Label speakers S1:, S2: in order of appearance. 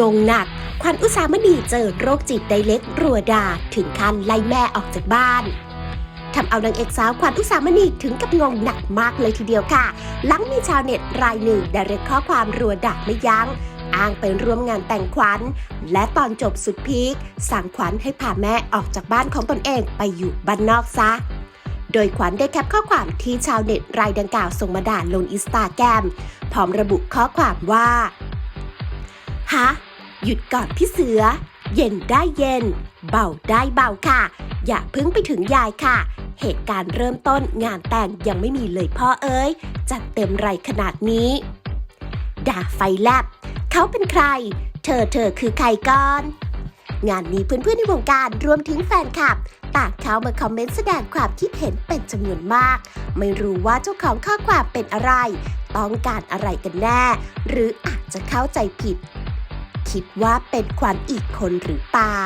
S1: งงหนัก ขวัญอุสามณีเจอโรคจิตไดเล็กรัวดา ถึงขั้นไล่แม่ออกจากบ้านทำเอานางเอกสาวขวัญอุสามณีถึงกับงงหนักมากเลยทีเดียวค่ะ หลังมีชาวเน็ตรายหนึ่งได้เรกข้อความรัวดักไม่ยัง้ง อ้างไปร่วมงานแต่งขวัญ และตอนจบสุดพีคสั่งขวัญให้พาแม่ออกจากบ้านของตนเองไปอยู่บ้านนอกซะโดยขวัญได้แคปข้อความที่ชาวเน็ตรายดังกล่าวส่งมาด่าลงอินสตาแกรมพร้อมระบุข้อความว่า ฮะ หยุดก่อนพี่เสือ เย็นได้เย็น เบาได้เบาค่ะ อย่าพึ่งไปถึงยายค่ะ เหตุการณ์เริ่มต้นงานแต่งยังไม่มีเลยพ่อเอ้ย จัดเต็มไรขนาดนี้ ด่าไฟแลบ เขาเป็นใคร เธอเธอคือใครก่อน งานนี้เพื่อนๆในวงการรวมถึงแฟนคลับต่างเข้ามาคอมเมนต์แสดงความคิดเห็นเป็นจำนวนมาก ไม่รู้ว่าเจ้าของข้อความเป็นอะไร ต้องการอะไรกันแน่ หรืออาจจะเข้าใจผิด คิดว่าเป็นขวัญอีกคนหรือเปล่า